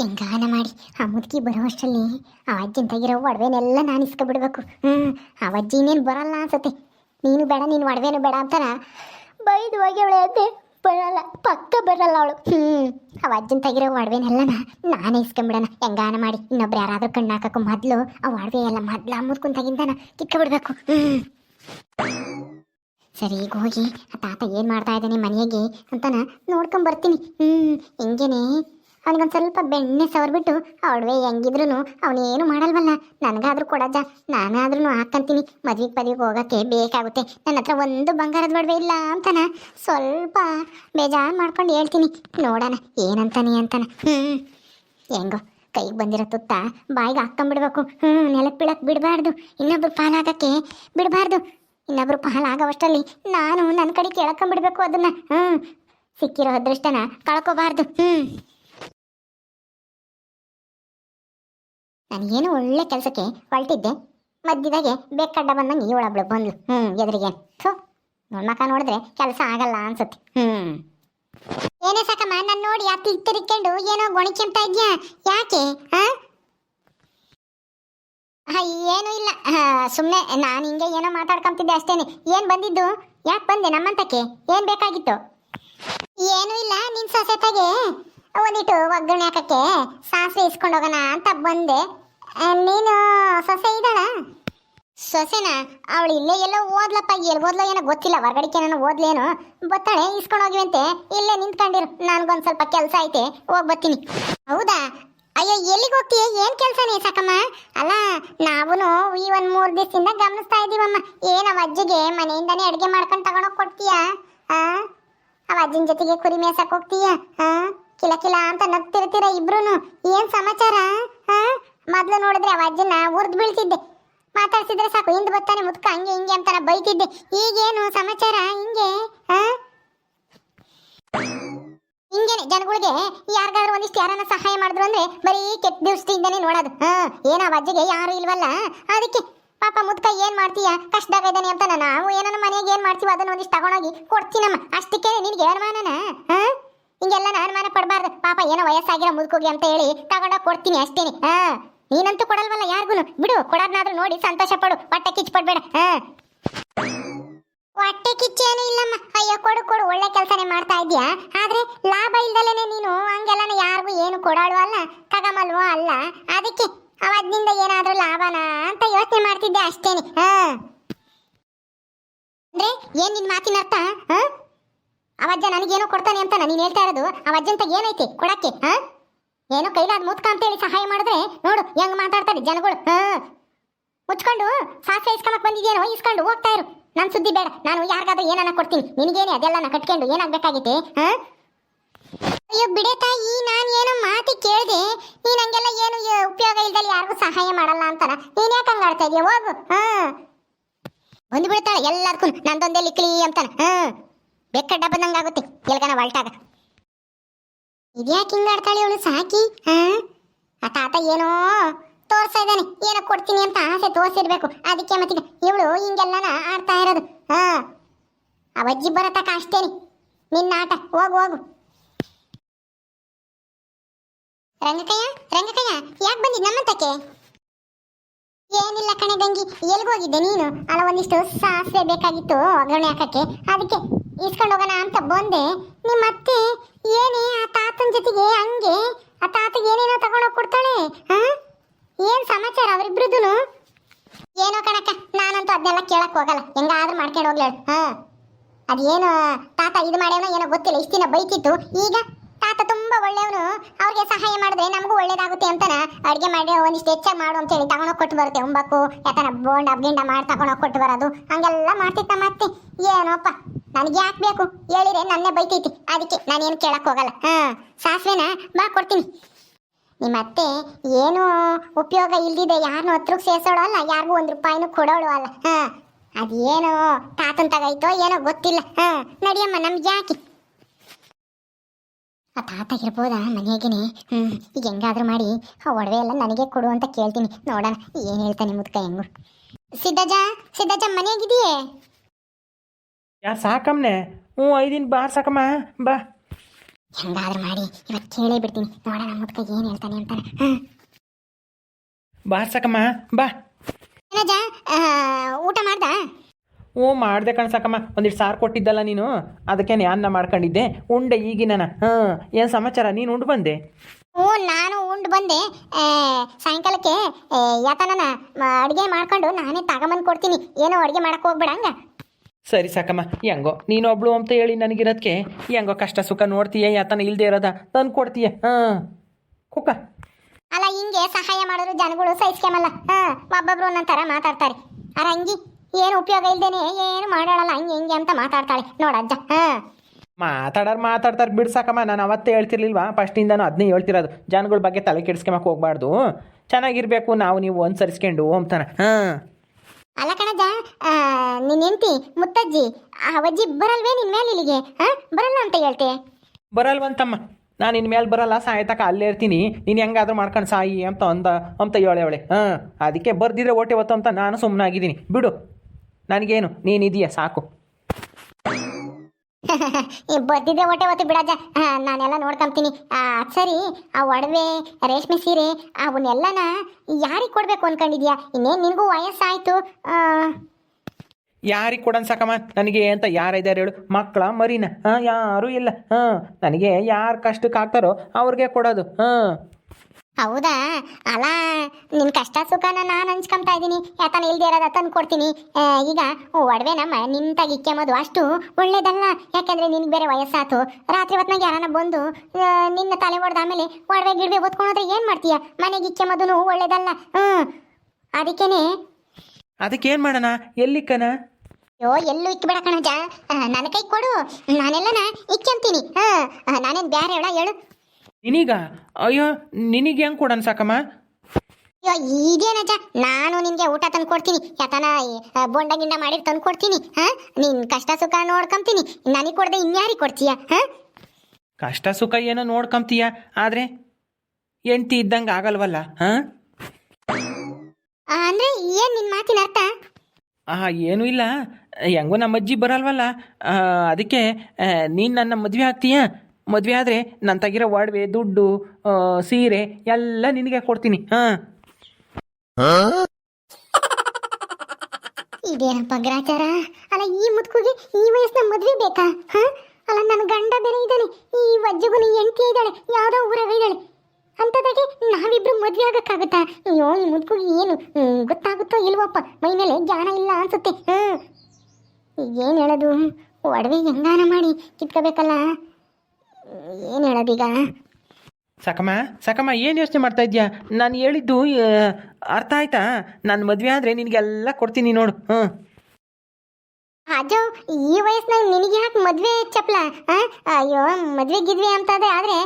ಹೆಂಗಾನ ಮಾಡಿ, ಆ ಮುದುಕಿ ಬರೋವಷ್ಟರಲ್ಲಿ ಆ ಅಜ್ಜಿನ ತೆಗಿರೋ ಒಡವೆನೆಲ್ಲ ನಾನು ಇಸ್ಕೊಬಿಡ್ಬೇಕು. ಹ್ಞೂ ಆ ಅಜ್ಜಿ ಇನ್ನೇನು ಬರಲ್ಲ ಅನ್ಸತ್ತೆ. ನೀನು ಬೇಡ, ನೀನು ಒಡವೆನು ಬೇಡ ಅಂತಾರ ಬೈದು ಹೋಗಿ ಅವಳೆ ಅದೇ. ಬರಲ್ಲ, ಪಕ್ಕ ಬರಲ್ಲ ಅವಳು. ಹ್ಞೂ ಆ ಅಜ್ಜನ ತೆಗಿರೋ ಒಡವೆನೆಲ್ಲನ ನಾನೇ ಇಸ್ಕೊಂಬಿಡೋಣ. ಹೆಂಗಾನ ಮಾಡಿ, ಇನ್ನೊಬ್ರು ಯಾರಾದರೂ ಕಣ್ಣು ಹಾಕಕ್ಕೂ ಮೊದಲು ಆ ಒಡವೆ ಎಲ್ಲ ಮೊದ್ಲು ಆ ಮುದ್ಕುನ್ ತೆಗಿಂದಾನ ಕಿತ್ಕೊಬಿಡ್ಬೇಕು. ಹ್ಞೂ ಸರಿ, ಈಗ ಹೋಗಿ ಆ ತಾತ ಏನು ಮಾಡ್ತಾ ಇದ್ದಾನೆ ಮನೆಗೆ ಅಂತಾನ ನೋಡ್ಕೊಂಬರ್ತೀನಿ. ಹ್ಞೂ ಹಿಂಗೇನೆ ಅವನಿಗೊಂದು ಸ್ವಲ್ಪ ಬೆಣ್ಣೆ ಸವರ್ಬಿಟ್ಟು ಅವಳವೇ ಹೆಂಗಿದ್ರು ಅವನೇನು ಮಾಡಲ್ವಲ್ಲ. ನನಗಾದ್ರೂ ಕೊಡಜ್ಜ ನಾನಾದ್ರೂ ಹಾಕ್ಕಂತೀನಿ ಮದುವೆಗೆ ಪದವಿಗೆ ಹೋಗೋಕ್ಕೆ ಬೇಕಾಗುತ್ತೆ. ನನ್ನ ಹತ್ರ ಒಂದು ಬಂಗಾರದ ಒಡವೆ ಇಲ್ಲ ಅಂತಾನ. ಸ್ವಲ್ಪ ಬೇಜಾರು ಮಾಡ್ಕೊಂಡು ಹೇಳ್ತೀನಿ. ನೋಡೋಣ, ಏನಂತಾನೆ ಅಂತಾನ. ಹ್ಞೂ ಹೆಂಗೋ, ಕೈಗೆ ಬಂದಿರೋ ತುತ್ತ ಬಾಯಿಗೆ ಹಾಕ್ಕೊಂಬಿಡ್ಬೇಕು. ಹ್ಞೂ ನೆಲಕ್ಕೆ ಬೀಳಕ್ಕೆ ಬಿಡಬಾರ್ದು. ಇನ್ನೊಬ್ರು ಪಾಲಾಗಕ್ಕೆ ಬಿಡಬಾರ್ದು. ಇನ್ನೊಬ್ರು ಪಾಲಾಗೋವಷ್ಟರಲ್ಲಿ ನಾನು ನನ್ನ ಕಡೆ ಕೇಳ್ಕೊಂಬಿಡ್ಬೇಕು ಅದನ್ನ. ಹ್ಞೂ ಸಿಕ್ಕಿರೋ ಅದೃಷ್ಟನ ಕಳ್ಕೋಬಾರ್ದು. ಹ್ಞೂ ನನಗೇನು ಒಳ್ಳೆ ಕೆಲಸಕ್ಕೆ ಹೊರಟಿದ್ದೆ ಮಧ್ಯದಾಗೆ ಬೇಕಡ್ಡ ಬಂದಂಗೆ ಈ ಒಳಬ್ಳು ಬಂದ್ಲು. ಹ್ಞೂ ಎದುರಿಗೆ. ಥು ನೋಡ್ಮಕ ನೋಡಿದ್ರೆ ಕೆಲಸ ಆಗಲ್ಲ ಅನ್ಸುತ್ತೆ. ಹ್ಞೂ ಏನೇ ಸಾಕಮ್ಮ, ನಾನು ನೋಡಿ ಅತ್ತಿ ಇತ್ತರಿಕೊಂಡು ಏನೋ ಗೊಣಿಕೆಂತ ಇದ್ಯಾ? ಯಾಕೆ? ಹಾ, ಏನು ಇಲ್ಲ. ಸುಮ್ಮನೆ ನಾನು ಹಿಂಗೆ ಏನೋ ಮಾತಾಡ್ಕೊಂತಿದ್ದೆ ಅಷ್ಟೇನೆ. ಏನು ಬಂದಿದ್ದು? ಯಾಕೆ ಬಂದೆ ನಮ್ಮಂತಕ್ಕೆ? ಏನು ಬೇಕಾಗಿತ್ತು? ಏನೂ ಇಲ್ಲ ನಿನ್ನ ಸೊಸೆತಾಗೆ. ಒಂದಿಟ್ಟು ಒಗ್ಗರಣೆ ಹಾಕಕ್ಕೆ ಸಾಸಿವೆ ಇಸ್ಕೊಂಡು ಹೋಗೋಣ ಅಂತ ಬಂದೆ. ನೀನು ಸೊಸೆ ಇದ್ದಾಳ? ಸೊಸೆನ ಅವಳು ಇಲ್ಲೇ ಎಲ್ಲೋ ಓದ್ಲಪ್ಪ, ಎಲ್ಲಿ ಓದ್ಲೋ ಏನೋ ಗೊತ್ತಿಲ್ಲ ಹೊರಗಡಿಕೆ ನಾನು ಓದ್ಲೇನು. ಬತ್ತಾಳೆ ಇಸ್ಕೊಂಡು ಹೋಗಿವಂತೆ ಇಲ್ಲೇ ನಿಂತ್ಕೊಂಡಿರು, ನನಗೊಂದು ಸ್ವಲ್ಪ ಕೆಲಸ ಐತೆ, ಹೋಗಿ ಬರ್ತೀನಿ. ಹೌದಾ? ಅಯ್ಯೋ, ಎಲ್ಲಿಗೆ ಹೋಗ್ತೀಯ? ಏನು ಕೆಲಸನೇ ಸಾಕಮ್ಮ? ಅಲ್ಲ ನಾವು ಈ ಒಂದು ಮೂರು ದಿವಸದಿಂದ ಗಮನಿಸ್ತಾ ಇದ್ದೀವಮ್ಮ. ಏನು ಅವ ಅಜ್ಜಿಗೆ ಮನೆಯಿಂದನೇ ಅಡುಗೆ ಮಾಡ್ಕೊಂಡು ತಗೊಂಡೋಗಿ ಕೊಡ್ತೀಯಾ? ಆ? ಅವ ಅಜ್ಜಿನ ಜೊತೆಗೆ ಕುರಿ ಮೇಸಕ್ಕೆ ಹೋಗ್ತೀಯಾ? ಆ? ಕಿಲ ಕಿಲ ಅಂತ ನಗ್ತಿರ್ತೀರ ಇಬ್ರು ಏನು ಸಮಾಚಾರ? ಆ? ಮೊದ್ಲು ನೋಡಿದ್ರೆ ಅವ ಅಜ್ಜನ ಉರ್ದು ಬೀಳ್ತಿದ್ದೆ. ಮಾತಾಡ್ಸಿದ್ರೆ ಸಾಕು, ಹಿಂದ್ ಬರ್ತಾನೆ ಮುದ್ಕ, ಹಂಗೆ ಹಿಂಗೆ ಅಂತಾನ ಬೈತಿದ್ದೆ. ಈಗೇನು ಸಮಾಚಾರ, ಹಿಂಗೆ ಹಿಂಗೇನೆ ಜನಗಳಿಗೆ ಯಾರಿಗಾದ್ರೂ ಒಂದಿಷ್ಟು ಯಾರನ್ನ ಸಹಾಯ ಮಾಡಿದ್ರು ಅಂದ್ರೆ ಬರೀ ಕೆಟ್ಟ ದೃಷ್ಟಿಯಿಂದನೇ ನೋಡೋದು. ಹಾ, ಏನ ಅಜ್ಜಿಗೆ ಯಾರು ಇಲ್ವಲ್ಲ? ಅದಕ್ಕೆ, ಪಾಪ ಮುದ್ಕ ಏನ್ ಮಾಡ್ತೀಯ? ಕಷ್ಟದಾಗ ಇದ್ದಾನೆ ಅಂತ ನಾವು ಏನನ್ನ ಮನೆಗೆ ಏನ್ ಮಾಡ್ತೀವಿ ಅದನ್ನ ಒಂದಿಷ್ಟು ತಗೊಂಡೋಗಿ ಕೊಡ್ತೀನಮ್ಮ. ಅಷ್ಟಕ್ಕೆ ನಿನಗೆ ಅನುಮಾನನ? ಹಾ ಹಿಂಗೆಲ್ಲ ಅನುಮಾನ ಪಡಬಾರ್ದು. ಪಾಪ ಏನೋ ವಯಸ್ಸಾಗಿರೋ ಮುದುಕೋಗಿ ಅಂತ ಹೇಳಿ ತಗೊಂಡೋಗಿ ಕೊಡ್ತೀನಿ ಅಷ್ಟೇನೆ. ಹಾ, ನೀನಂತೂ ಕೊಡಲ್ವಲ್ಲ ಯಾರಿಗೂ ಬಿಡು, ಕೊಡೋದ್ನಾದ್ರೂ ನೋಡಿ ಸಂತೋಷ ಪಡು. ಹೊಟ್ಟೆ ಕಿಚ್ಚು ಪಡ್ಬೇಡ. ಹಾ. ಹೊಟ್ಟೆ ಕಿಚ್ಚೇನು ಇಲ್ಲಮ್ಮ. ಅಯ್ಯೋ, ಕೊಡು ಕೊಡು. ಒಳ್ಳೆ ಕೆಲಸನೇ ಮಾಡ್ತಾ ಇದೀಯಾ ಆದ್ರೆ ಲಾಭ ಇಲ್ದಲೇನೆ ನೀನು ಹಂಗೆಲ್ಲನ ಯಾರಿಗೂ ಏನು ಕೊಡಾಳು ಅಲ್ಲ, ತಗಮಲ್ವೋ ಅಲ್ಲ? ಅದಕ್ಕೆ ಅವದ್ನಿಂದ ಏನಾದ್ರೂ ಲಾಭನ ಅಂತ ಯೋಚನೆ ಮಾಡ್ತಿದ್ದೆ ಅಷ್ಟೇನೆ. ಹಾ. ಅಂದ್ರೆ ಏನ್ ನಿನ್ ಮಾತಿನ ಅರ್ಥ ಹಾ? ಅವಜ್ಜ ನನಗೇನೋ ಕೊಡ್ತಾನೆ ಅಂತ ನೀನು ಹೇಳ್ತಾ ಇರೋದು? ಅವಜ್ಜಂತ ಏನೈತೆ ಕೊಡಕ್ಕೆ, ಹಾ? ಏನೋ ಕೈಲಾದ ಮುತ್ಕ ಅಂತೇಳಿ ಸಹಾಯ ಮಾಡಿದ್ರೆ ನೋಡು, ಹೆಂಗ್ ಮಾತಾಡ್ತಾರೆ ಜನಗಳು, ಹಾ? ಮುಚ್ಕೊಂಡು, ಸಾಸಿವೆ ಇಸ್ಕೊಂಬಕ್ ಬಂದಿದ್ಯೇನೋ, ಇಸ್ಕೊಂಡು ಹೋಗ್ತಾ ಇರು. ನನ್ ಸುದ್ದಿ ಬೇಡ, ನಾನು ಯಾರಿಗಾದ್ರೂ ಏನನ್ನ ಕೊಡ್ತೀನಿ. ನಿನಗೇನೆ ಅದೆಲ್ಲ ಕಟ್ಕೊಂಡು ಏನಾಗ್ಬೇಕಾಗಿತ್ತೆ, ಹಾ? ಅಯ್ಯೋ ಬಿಡೆ ತಾಯಿ, ನಾನು ಏನೋ ಮಾತಿ ಕೇಳಿದೆ. ನೀನು ಹಂಗೆಲ್ಲ ಏನು ಉಪಯೋಗ ಇಲ್ದಲ್ಲಿ ಯಾರಿಗೂ ಸಹಾಯ ಮಾಡಲ್ಲ ಅಂತಾರ ನೀನು ಯಾಕೆ ಹಂಗ ಆಡ್ತಾ ಇದೀಯ? ಹೋಗು, ಹಾ? ಒಂದು ಬಿಡ್ತಾಳೆ ಎಲ್ಲದಕ್ಕೂ ನಂದೊಂದೇ ಲಿಕ್ಲಿ ಅಂತಾನ, ಹಾ? ಬೆಕ್ಕಡ್ಡ ಬಂದಂಗಾಗುತ್ತೆ ಎಲ್ಗನ ಹೊಲ್ಟಾಗ ಇದ್ಯಾಕೆ ಹಿಂಗ ಆಡ್ತಾಳೆ ಅವಳು ಸಾಕಿ? ಹಾ? ಆ ತಾತ ಏನೋ ತೋರ್ಸ್ತಾ ಇದ್ದಾನೆ. ಏನೋ ಕೊಡ್ತೀನಿ ಅಂತ ಆಸೆ ತೋರಿಸಿರ್ಬೇಕು. ಅದಕ್ಕೆ ಮತ್ತೀಗ ಇವಳು ಹಿಂಗೆಲ್ಲನ ಆಡ್ತಾ ಇರೋದು. ಹಾ? ಅವಜ್ಜಿ ಬರತಕ್ಕ ಅಷ್ಟೇನಿ. ನಿನ್ನ ಆಟ, ಹೋಗು ಹೋಗು. ರಂಗಕಯ್ಯ ರಂಗಕಯ್ಯ, ಯಾಕೆ ಬಂದಿದ್ ನಮ್ಮಂತಕ್ಕೆ? ಏನಿಲ್ಲ ಕಣೆ ಗಂಗಿ ಎಲ್ಗೋಗಿದ್ದೆ ನೀನು? ಅಲ್ಲ, ಒಂದಿಷ್ಟು ಸಾಸಿವೆ ಬೇಕಾಗಿತ್ತು ಒಗ್ಗರಣೆ ಹಾಕಕ್ಕೆ. ಅದಕ್ಕೆ ಇಸ್ಕೊಂಡು ಹೋಗೋಣ ಅಂತ ಬಂದೆ. ನಿಮ್ಮ ಅತ್ತೆ, ಏನೇ ಆ ತಾತನ ಜೊತೆಗೆ ಹಂಗೆ, ಆ ತಾತಗೆ ಏನೇನೋ ತಗೊಂಡೋಗಿ ಕೊಡ್ತಾಳೆ ಹಾ ಏನ್ ಸಮಾಚಾರ ಅವರಿಬ್ರದ್ದು ಏನೋ ಕಣಕ್ಕ, ನಾನಂತೂ ಅದನ್ನೆಲ್ಲ ಕೇಳಕ್ಕೆ ಹೋಗಲ್ಲ. ಹೆಂಗಾದ್ರೂ ಮಾಡ್ಕೊಂಡು ಹೋಗ್ಲೇ ಆ ಹಾ. ಅದೇನು ತಾತ ಇದು ಮಾಡ್ಯಾವನೋ ಏನೋ ಗೊತ್ತಿಲ್ಲ, ಇಷ್ಟು ದಿನ ಬೈತಿತ್ತು. ಈಗ ತಾತ ತುಂಬಾ ಒಳ್ಳೆಯವನು. ಅವ್ರಿಗೆ ಸಹಾಯ ಮಾಡಿದ್ರೆ ನಮಗೂ ಒಳ್ಳೇದಾಗುತ್ತೆ ಅಂತನ. ಅಡುಗೆ ಮಾಡಿ ಒಂದಿಷ್ಟು ಹೆಚ್ಚಾಗಿ ಮಾಡು ಅಂತ ಹೇಳಿ ತಗೊಂಡೋಗಿ ಕೊಟ್ಟು ಬರುತ್ತೆ ಉಂಬಕ್ಕು. ಯಾಕಂದ್ರೆ ಬೋಂಡ ಗಿಂಡ ಮಾಡಿ ತಗೊಂಡೋಗಿ ಕೊಟ್ಟು ಬರೋದು. ಹಂಗೆಲ್ಲ ಮಾಡ್ತಿತ್ತ ಮತ್ತೆ ಏನೋಪ್ಪ. ನನಗೆ ಯಾಕೆ ಬೇಕು? ಹೇಳಿದ್ರೆ ನನ್ನೇ ಬೈತೈತಿ. ಅದಕ್ಕೆ ನಾನೇನು ಕೇಳಕ್ಕೆ ಹೋಗಲ್ಲ. ಹಾಂ, ಸಾಸಿವೆನ ಬಾ ಕೊಡ್ತೀನಿ. ನಿಮ್ಮ ಅತ್ತೆ ಏನು ಉಪಯೋಗ ಇಲ್ದಿದೆ. ಯಾರನ್ನೂ ಹತ್ರಕ್ಕೆ ಸೇರ್ಸೋಳು ಅಲ್ಲ, ಯಾರಿಗೂ ಒಂದು ರೂಪಾಯಿನೂ ಕೊಡೋಳು ಅಲ್ಲ. ಹಾ, ಅದೇನು ತಾತನ್ ತಗೈತೋ ಏನೋ ಗೊತ್ತಿಲ್ಲ. ಹಾ, ನಡಿಯಮ್ಮ, ನಮ್ಗೆ ಯಾಕೆ? ಆ ತಾತ ಇರ್ಬೋದಾ ಮನೆಗೇನೆ ಹ್ಞೂ ಈಗ ಹೆಂಗಾದ್ರೂ ಮಾಡಿ, ಆ ಒಡವೆ ಎಲ್ಲ ನನಗೆ ಕೊಡು ಅಂತ ಕೇಳ್ತೀನಿ. ನೋಡೋಣ, ಏನು ಹೇಳ್ತಾನೆ ಮುದ್ಕ ಹೆಂಗು. ಸಿದ್ದಜ್ಜ ಸಿದ್ದಜ್ಜ ಮನೆಯಾಗಿದೆಯೇ ಯಾರು ಸಾಕಮ್ಮನೆ ಹ್ಞೂ ಐದಿನ ಬಾರ್ ಸಾಕಮ್ಮ ಬಾ. ಹೆಂಗಾದ್ರೂ ಮಾಡಿ ಇವತ್ತು ಕೇಳೇ ಬಿಡ್ತೀನಿ. ನೋಡೋಣ ಮುದ್ಕ ಏನು ಹೇಳ್ತಾನೆ ಅಂತಾನೆ. ಹಾಂ. ಬಾ ಸಾಕಮ್ಮ ಬಾ. ಏನಜ್ಜ ಆ, ಊಟ ಮಾಡ್ದ? ಹ್ಞೂ ಮಾಡಿದೆ ಕಣ್ಸಕ್ಕಮ್ಮ ಒಂದಿಷ್ಟು ಸಾರು ಕೊಟ್ಟಿದ್ದಲ್ಲ ನೀನು. ಅದಕ್ಕೆ ಅನ್ನ ಮಾಡ್ಕೊಂಡಿದ್ದೆ. ಉಂಡೆ ಈಗಿನ ಹಾಂ ಏನು ಸಮಾಚಾರ? ನೀನು ಉಂಡು ಬಂದೆ? ಹ್ಞೂ ನಾನು ಉಂಡು ಬಂದೆ. ಆ, ಸಾಯಂಕಾಲಕ್ಕೆ ಯಾತನ ಅಡುಗೆ ಮಾಡ್ಕೊಂಡು ನಾನೇ ತಗೊಂಬಂದು ಕೊಡ್ತೀನಿ. ಏನೋ ಅಡುಗೆ ಮಾಡಕ್ಕೆ ಹೋಗ್ಬೇಡ ಹಂಗ. ಸರಿ ಸಾಕಮ್ಮ ಹೆಂಗೋ? ನೀನು ಒಬ್ಳು ಅಂತ ಹೇಳಿ ನನಗಿರೋದಕ್ಕೆ ಹೆಂಗೋ ಕಷ್ಟ ಸುಖ ನೋಡ್ತೀಯ ಯಾತನ ಇಲ್ಲದೆ ಇರೋದ? ತಂದು ಕೊಡ್ತೀಯ ಹಾಂ? ಕುಕ್ಕ. ಅಲ್ಲ ಹಿಂಗೆ ಸಹಾಯ ಮಾಡಿದ್ರು ಜನಗಳು ಸಹಿಸ್ಕೊಂಬಲ್ಲ ಹಾಂ? ಒಬ್ಬೊಬ್ರು ಒಂದೊಂಥರ ಮಾತಾಡ್ತಾರೆ. ಅರ ಹಂಗಿ ಏನು ಉಪಯೋಗ ಇಲ್ದೇನೆ ಏನು ಮಾಡಾಳಲ್ಲ ಹಂಗೆ ಹಿಂಗೆ ಅಂತ ಮಾತಾಡ್ತಾಳೆ. ನೋಡಜ್ಜ ಹಾಂ? ಮಾತಾಡೋರು ಮಾತಾಡ್ತಾರೆ ಬಿಡ್ಸಾಕಮ್ಮ ನಾನು ಅವತ್ತೇ ಹೇಳ್ತಿರ್ಲಿಲ್ವಾ? ಫಸ್ಟಿಂದನೂ ಅದನ್ನೇ ಹೇಳ್ತಿರೋದು. ಜನಗಳ ಬಗ್ಗೆ ತಲೆ ಕೆಡಿಸ್ಕೊಂಬಕ್ಕೆ ಹೋಗ್ಬಾರ್ದು. ಚೆನ್ನಾಗಿರ್ಬೇಕು ನಾವು ನೀವು ಅನುಸರಿಸ್ಕೊಂಡು ಅಂತಾನೆ ಹಾಂ? ಅಲ್ಲ ಕಣಜ ನಿನ್ನ ಹೆಂಡತಿ ಮುತ್ತಜ್ಜಿ, ಆ, ಅಜ್ಜಿ ಬರಲ್ವೇ ನಿನ್ನ ಮೇಲೆ ಇಲ್ಲಿಗೆ? ಬರಲ್ಲ ಅಂತ ಹೇಳ್ತೆ. ಬರಲ್ವಂತಮ್ಮ, ನಾನು ಇನ್ಮೇಲೆ ಬರಲ್ಲ, ಸಾಯ್ತಕ ಅಲ್ಲೇ ಇರ್ತೀನಿ. ನೀನು ಹೆಂಗಾದ್ರೂ ಮಾಡ್ಕೊಂಡು ಸಾಯಿ ಅಂತ ಅಂದ, ಅಂತ ಹೇಳೆ ಅವಳೆ. ಹಾಂ ಅದಕ್ಕೆ ಬರ್ದಿದ್ರೆ ಓಟೆ ಹೊತ್ತು ಅಂತ ನಾನು ಸುಮ್ಮನಾಗಿದ್ದೀನಿ ಬಿಡು, ನನಗೇನು ನೀನಿದೆಯಾ ಸಾಕು. ಈ ಬದ್ದಿದ್ದೆ ಹೊಟ್ಟೆ ಹೊತ್ತು ಬಿಡಜ್ಜ. ನಾನೆಲ್ಲ ನೋಡ್ಕೊಂತೀನಿ ಸರಿ, ಆ ಒಡವೆ, ರೇಷ್ಮೆ ಸೀರೆ, ಅವನ್ನೆಲ್ಲನ ಯಾರಿಗೆ ಕೊಡ್ಬೇಕು ಅನ್ಕೊಂಡಿದ್ಯಾ? ಇನ್ನೇನು ನಿನಗೂ ವಯಸ್ಸಾಯ್ತು. ಯಾರಿಗೆ ಕೊಡನ್ ಸಾಕಮ್ಮ? ನನಗೆ ಅಂತ ಯಾರಿದ್ದಾರೆ ಹೇಳು. ಮಕ್ಕಳ ಮರಿನ. ಹಾಂ, ಯಾರೂ ಇಲ್ಲ. ಹಾಂ, ನನಗೆ ಯಾರು ಕಷ್ಟಕ್ಕೆ ಹಾಕ್ತಾರೋ ಅವ್ರಿಗೆ ಕೊಡೋದು. ಹಾಂ. ಹೌದಾ? ಅಲ್ಲ ನಿನ್ ಕಷ್ಟ ಸುಖನ ನಾನು ಹಂಚ್ಕೊಂತಾ ಇದ್ದೀನಿ. ಯಾತನ ಇಲ್ದೇ ಇರೋದ ತಂದು ಕೊಡ್ತೀನಿ. ಈಗ ಒಡವೆ ನಮ್ಮ ನಿಂತಾಗಿ ಇಕ್ಕೆಂಬೋದು ಅಷ್ಟು ಒಳ್ಳೇದಲ್ಲ. ಯಾಕಂದ್ರೆ ನಿನ್ಗೆ ಬೇರೆ ವಯಸ್ಸಾತು. ರಾತ್ರಿ ಹೊತ್ನಾಗ ಯಾರನ್ನ ಬಂದು ನಿನ್ನ ತಲೆ ಹೊಡೆದ ಆಮೇಲೆ ಒಡವೆ ಗಿಡವೆ ಓದ್ಕೊಂಡೋದ್ರೆ ಏನು ಮಾಡ್ತೀಯ? ಮನೆಗೆ ಇಕ್ಕೆಂಬೋದೂ ಒಳ್ಳೇದಲ್ಲ. ಹ್ಞೂ ಅದಕ್ಕೇನೆ? ಅದಕ್ಕೆ ಏನು ಮಾಡೋಣ ಎಲ್ಲಿಕ್ಕನ ಅಯ್ಯೋ ಎಲ್ಲೂ ಇಕ್ಬೇಡ ಕಣಜ. ನನ್ನ ಕೈ ಕೊಡು. ನಾನೆಲ್ಲನ ಇಕ್ಕಂತೀನಿ ಹಾಂ ನಾನೇನು ಬೇರೆ ಹೇಳ ಹೇಳು. ನಿನೀಗ? ಅಯ್ಯೋ ನಿನಗೆ ಹೆಂಗ್ ಕೊಡನ್ ಸಾಕಮ್ಮ ಅಯ್ಯೋ ಇದೇನಜ್ಜ ನಾನು ನಿನ್ಗೆ ಊಟ ತಂದು ಕೊಡ್ತೀನಿ. ಯಾತನ ಆ, ಬೋಂಡ ಗಿಂಡ ಮಾಡಿ ತಂದು ಕೊಡ್ತೀನಿ. ಹಾ? ನಿನ್ ಕಷ್ಟ ಸುಖ ನೋಡ್ಕೊಂತೀನಿ. ನನಗೆ ಕೊಡದೆ ಇನ್ಯಾರಿಗೆ ಕೊಡ್ತೀಯ? ಹಾ? ಕಷ್ಟ ಸುಖ ಏನೋ ನೋಡ್ಕೊಂತೀಯ? ಆದ್ರೆ ಹೆಂಡ್ತಿ ಇದ್ದಂಗೆ ಆಗಲ್ವಲ್ಲ ಹಾಂ? ಆ, ಅಂದ್ರೆ ಏನ್ ನಿನ್ ಮಾತಿನ ಅರ್ಥ? ಆ ಏನೂ ಇಲ್ಲ. ಹೆಂಗೋ ನಮ್ಮ ಅಜ್ಜಿ ಬರಲ್ವಲ್ಲ. ಆ, ಅದಕ್ಕೆ ನೀನು ನನ್ನ ಮದುವೆ ಆಗ್ತೀಯ? ಮದುವೆ ಆದರೆ ನನ್ನ ತಗಿರೋ ಒಡವೆ ದುಡ್ಡು ಸೀರೆ ಎಲ್ಲ ನಿನಗೆ ಕೊಡ್ತೀನಿ. ಹಾಂ. ಇದೇನಪ್ಪ ಗ್ರಾಚಾರ ಅಲ್ಲ ಈ ಮುದುಕುಗೆ ಈ ವಯಸ್ಸಿನ ಮದ್ವೆ ಬೇಕಾ? ಹಾ? ಅಲ್ಲ ನನ್ನ ಗಂಡ ಬೇರೆ ಇದ್ದಾನೆ. ಈ ವಜ್ಜಗುನ ಹೆಂಡತಿ ಇದ್ದಾಳೆ. ಯಾವುದೋ ಊರಾಗ ಇದ್ದಾಳೆ. ಅಂಥದ್ದಾಗೆ ನಾವಿಬ್ರು ಮದ್ವೆ ಆಗಕ್ಕಾಗುತ್ತಾ? ಅಯ್ಯೋ ಈ ಮುದುಕುಗೆ ಏನು ಗೊತ್ತಾಗುತ್ತೋ ಇಲ್ವಪ್ಪ? ಮೈ ಮೇಲೆ ಜ್ಞಾನ ಇಲ್ಲ ಅನ್ಸುತ್ತೆ. ಹ್ಞೂ ಏನು ಹೇಳೋದು? ಒಡವೆ ಹೆಂಗಾನ ಮಾಡಿ ಕಿತ್ಕೋಬೇಕಲ್ಲ? ಏನು ಹೇಳೋದೀಗ ಸಾಕಮ್ಮ ಸಾಕಮ್ಮ ಏನು ಯೋಚನೆ ಮಾಡ್ತಾ ಇದೆಯಾ? ನಾನು ಹೇಳಿದ್ದು ಆ, ಅರ್ಥ ಆಯ್ತಾ? ನಾನು ಮದುವೆ ಆದರೆ ನಿನಗೆಲ್ಲ ಕೊಡ್ತೀನಿ ನೋಡು ಹ್ಞೂ. ಅಜ್ಜೋ ಈ ವಯಸ್ಸಿನಲ್ಲಿ ನಿನಗೆ ಯಾಕೆ ಮದ್ವೆ ಚಪ್ಲ ಆ? ಅಯ್ಯೋ ಮದ್ವೆ ಗಿದ್ವಿ ಅಂತಂದ್ರೆ ಆದರೆ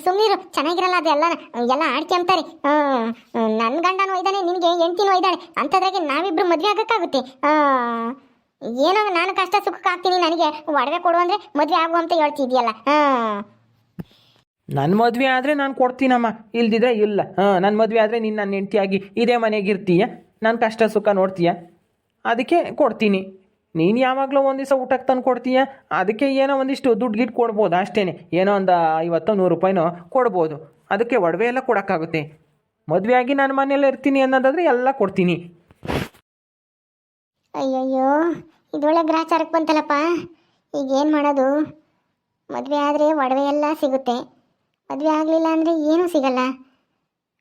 ಸುಮ್ಮನಿರು ಚೆನ್ನಾಗಿರಲ್ಲ ಅದೆಲ್ಲ ಎಲ್ಲ ಆಡ್ಕೊಂತಾರೆ ನನ್ನ ಗಂಡನೂ ಒಯ್ದಾನೆ ನಿನಗೆ ಹೆಂಡ್ತಿನೂ ಒಯ್ದಾಳೆ ಅಂಥದ್ರಾಗೆ ನಾವಿಬ್ರು ಮದ್ವೆ ಆಗಕ್ಕಾಗುತ್ತೆ. ಆ, ಏನೋ ನಾನು ಕಷ್ಟ ಸುಖಕ್ಕೆ ಆಗ್ತೀನಿ ನನಗೆ. ಒಡವೆ ಕೊಡು ಅಂದ್ರೆ ಮದುವೆ ಆಗು ಅಂತ ಹೇಳ್ತಿದ್ಯಲ್ಲ. ಹಾಂ. ನನ್ನ ಮದುವೆ ಆದರೆ ನಾನು ಕೊಡ್ತೀನಮ್ಮ. ಇಲ್ದಿದ್ರೆ ಇಲ್ಲ. ಹಾಂ ನನ್ನ ಮದುವೆ ಆದರೆ ನೀನು ನನ್ನ ಹೆಂಡತಿಯಾಗಿ ಇದೇ ಮನೆಗೆ ಇರ್ತೀಯ? ನಾನು ಕಷ್ಟ ಸುಖ ನೋಡ್ತೀಯ? ಅದಕ್ಕೆ ಕೊಡ್ತೀನಿ. ನೀನು ಯಾವಾಗಲೂ ಒಂದು ದಿವಸ ಊಟಕ್ಕೆ ತಂದು ಕೊಡ್ತೀಯ? ಅದಕ್ಕೆ ಏನೋ ಒಂದಿಷ್ಟು ದುಡ್ಡು ಗಿಟ್ಟು ಕೊಡ್ಬೋದು ಅಷ್ಟೇ ಏನೋ ಒಂದು ಐವತ್ತೋ ನೂರು ರೂಪಾಯಿನೋ ಕೊಡ್ಬೋದು. ಅದಕ್ಕೆ ಒಡವೆ ಎಲ್ಲ ಕೊಡೋಕ್ಕಾಗುತ್ತೆ. ಮದುವೆಯಾಗಿ ನಾನು ಮನೇಲಿ ಇರ್ತೀನಿ ಅನ್ನೋದಾದರೆ ಎಲ್ಲ ಕೊಡ್ತೀನಿ. ಅಯ್ಯಯ್ಯೋ ಇದೊಳ್ಳೆ ಗ್ರಾಚಾರಕ್ಕೆ ಬಂತಲ್ಲಪ್ಪ. ಈಗೇನು ಮಾಡೋದು? ಮದುವೆ ಆದರೆ ಒಡವೆ ಎಲ್ಲ ಸಿಗುತ್ತೆ. ಮದುವೆ ಆಗಲಿಲ್ಲ ಅಂದರೆ ಏನೂ ಸಿಗಲ್ಲ.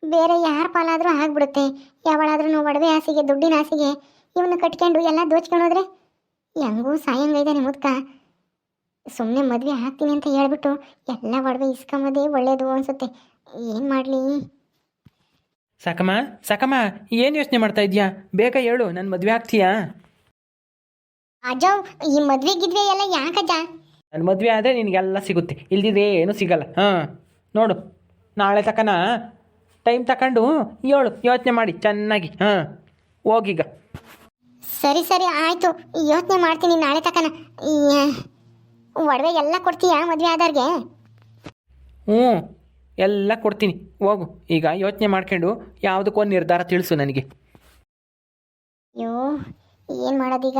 ಬೇರೆ ಯಾರ ಪಾಲಾದರೂ ಆಗ್ಬಿಡುತ್ತೆ. ಯಾವಳಾದ್ರೂ ಒಡವೆ ಆಸೆಗೆ ದುಡ್ಡಿನ ಆಸೆಗೆ ಇವನ್ನ ಕಟ್ಕೊಂಡು ಎಲ್ಲ ದೋಚ್ಕೊಂಡು ಹೆಂಗೂ ಹೆಂಗೂ ಸಾಯಂಗೈದಾನೆ ಮುದ್ಕ. ಸುಮ್ಮನೆ ಮದುವೆ ಆಗ್ತೀನಿ ಅಂತ ಹೇಳ್ಬಿಟ್ಟು ಎಲ್ಲ ಒಡವೆ ಇಸ್ಕೊಂಬೋದೇ ಒಳ್ಳೇದು ಅನಿಸುತ್ತೆ. ಏನು ಮಾಡಲಿ? ಸಕಮ ಸಕಮ ಏನು ಯೋಚನೆ ಮಾಡ್ತಾ ಇದೆಯಾ? ಬೇಗ ಹೇಳು ನನ್ನ ಮದುವೆ ಆಗ್ತೀಯಾ? ಅಜ್ಜೋ ಈ ಮದ್ವೆ ಗಿದ್ವೆ ಎಲ್ಲ ಯಾಕಜ್ಜ ನನ್ನ ಮದುವೆ ಆದರೆ ನಿನಗೆಲ್ಲ ಸಿಗುತ್ತೆ. ಇಲ್ದಿದ್ರೆ ಏನು ಸಿಗಲ್ಲ. ಹಾಂ ನೋಡು. ನಾಳೆ ತಕನ ಟೈಮ್ ತಕೊಂಡು ಹೇಳು ಯೋಚನೆ ಮಾಡಿ ಚೆನ್ನಾಗಿ. ಹಾಂ ಹೋಗಿಗ. ಸರಿ ಸರಿ ಆಯ್ತು. ಯೋಚನೆ ಮಾಡ್ತೀನಿ ನಾಳೆ ತಕನ. ಒಡವೆ ಎಲ್ಲ ಕೊಡ್ತೀಯಾ ಮದುವೆ ಆದವ್ರಿಗೆ? ಹ್ಞೂ ಎಲ್ಲ ಕೊಡ್ತೀನಿ. ಹೋಗು. ಈಗ ಯೋಚನೆ ಮಾಡ್ಕೊಂಡು ಯಾವುದಕ್ಕೂ ನಿರ್ಧಾರ ತಿಳಿಸು ನನಗೆ. ಅಯ್ಯೋ ಏನು ಮಾಡೋದೀಗ?